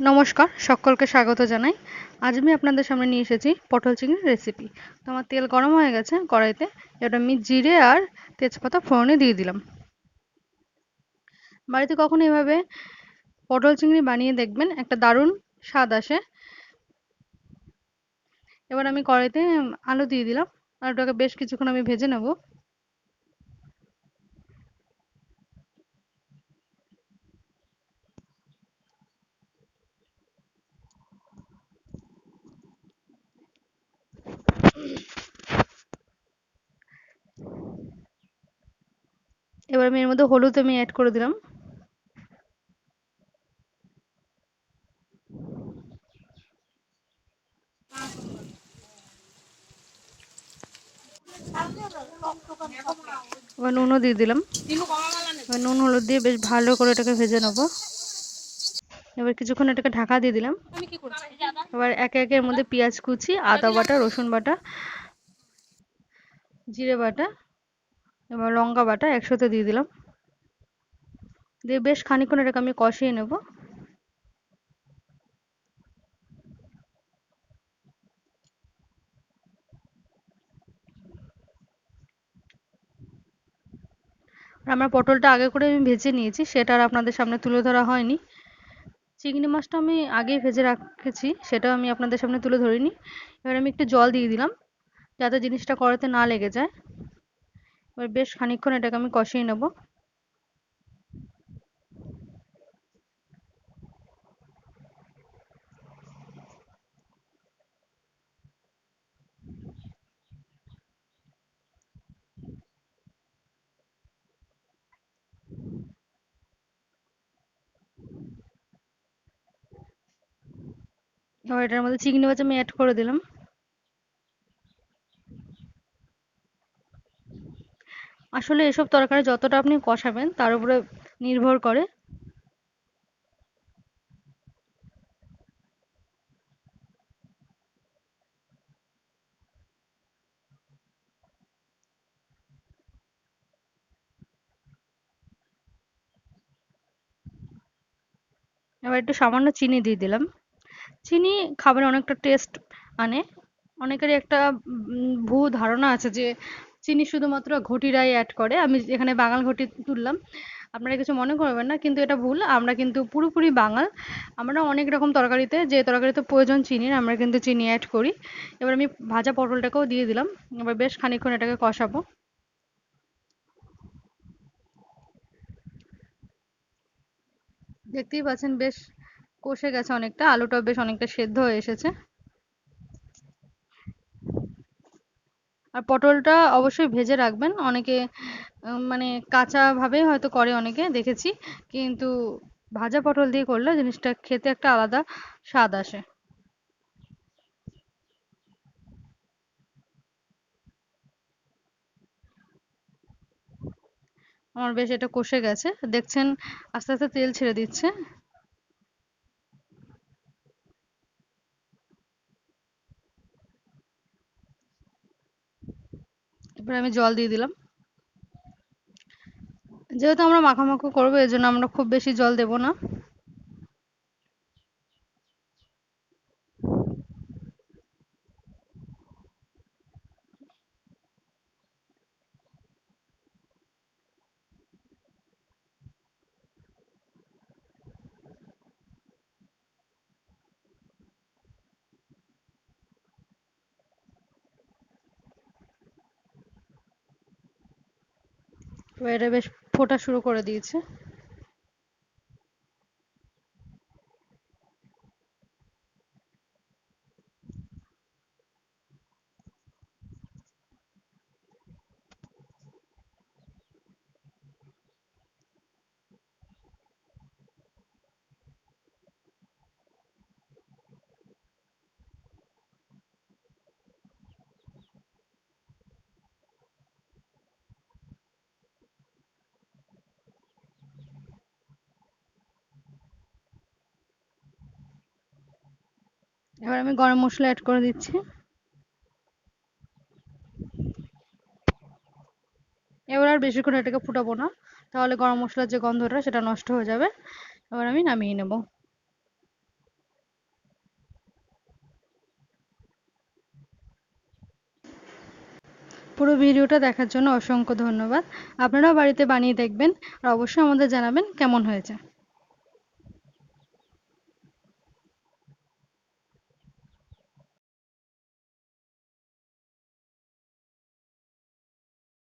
নমস্কার, সকলকে স্বাগত জানাই। আজ আমি আপনাদের সামনে নিয়ে এসেছি পটল চিংড়ির রেসিপি তো আমার তেল গরম হয়ে গেছে কড়াইতে। এবার আমি জিরে আর তেজপাতা ফোড়নে দিয়ে দিলাম। বাড়িতে কখনো এভাবে পটল চিংড়ি বানিয়ে দেখবেন, একটা দারুণ স্বাদ আসে। এবার আমি কড়াইতে আলু দিয়ে দিলাম। আলুটাকে বেশ কিছুক্ষণ আমি ভেজে নেব এবার আমি এর মধ্যে হলুদ আমি অ্যাড করে দিলাম। এবার নুনও দিয়ে দিলাম। এবার নুন, হলুদ দিয়ে বেশ ভালো করে এটাকে ভেজে নেব। এবার কিছুক্ষণ এটাকে ঢাকা দিয়ে দিলাম। এবার একে একে এর মধ্যে পেঁয়াজ কুচি, আদা বাটা, রসুন বাটা, জিরে বাটা এবার লঙ্কা বাটা একসাথে দিয়ে দিলাম। দিয়ে বেশ খানিক্ষণ এটাকে আমি কষিয়ে নেব। আমার পটলটা আগে করে আমি ভেজে নিয়েছি, সেটা আর আপনাদের সামনে তুলে ধরা হয়নি। চিংড়ি মাছটা আমি আগেই ভেজে রাখেছি, সেটাও আমি আপনাদের সামনে তুলে ধরিনি। এবার আমি একটু জল দিয়ে দিলাম, যাতে জিনিসটা করাতে না লেগে যায়। এবার বেশ খানিক্ষণ এটাকে আমি কষিয়ে নেব। এবার এটার মধ্যে চিংড়ি মাছ আমি অ্যাড করে দিলাম। আসলে এসব তরকারি যতটা আপনি কষাবেন, তার উপরে নির্ভর করে। এবার একটু সামান্য চিনি দিয়ে দিলাম। চিনি খাবারে অনেকটা টেস্ট আনে। অনেকেরই একটা ভুল ধারণা আছে যে চিনি শুধুমাত্র ঘটিরাই অ্যাড করে। আমি এখানে বাঙাল ঘটি তুললাম। আপনারা কিছু মনে করবেন না, কিন্তু এটা ভুল। আমরা কিন্তু পুরোপুরি বাঙাল। আমরা অনেক রকম তরকারিতে, যে তরকারিতে প্রয়োজন চিনির আমরা কিন্তু চিনি অ্যাড করি। এবার আমি ভাজা পটলটাকেও দিয়ে দিলাম। এবার বেশ খানিক্ষণ এটাকে কষাবো। দেখতেই পাচ্ছেন, বেশ কষে গেছে অনেকটা। আলুটাও বেশ অনেকটা সেদ্ধ হয়ে এসেছে। আর পটলটা অবশ্যই ভেজে রাখবেন। অনেকে মানে কাঁচা ভাবে হয়তো করে অনেকে, দেখেছি। কিন্তু ভাজা পটল দিয়ে করলে জিনিসটা খেতে একটা আলাদা স্বাদ আসে। আমার বেশ এটা কষে গেছে। দেখছেন, আস্তে আস্তে তেল ছেড়ে দিচ্ছে। এবার আমি জল দিয়ে দিলাম। যেহেতু আমরা মাখামাখো করব এই জন্য আমরা খুব বেশি জল দেব না। এটা বেশ ফোটা শুরু করে দিয়েছে। এবার আমি গরম মশলা অ্যাড করে দিচ্ছি। এবার আর বেশিক্ষণ এটাকে ফুটাবো না, তাহলে গরম মশলার যে গন্ধটা সেটা নষ্ট হয়ে যাবে। এবার আমি নামিয়ে নেব। পুরো ভিডিওটা দেখার জন্য অসংখ্য ধন্যবাদ। আপনারাও বাড়িতে বানিয়ে দেখবেন আর অবশ্যই আমাদের জানাবেন কেমন হয়েছে।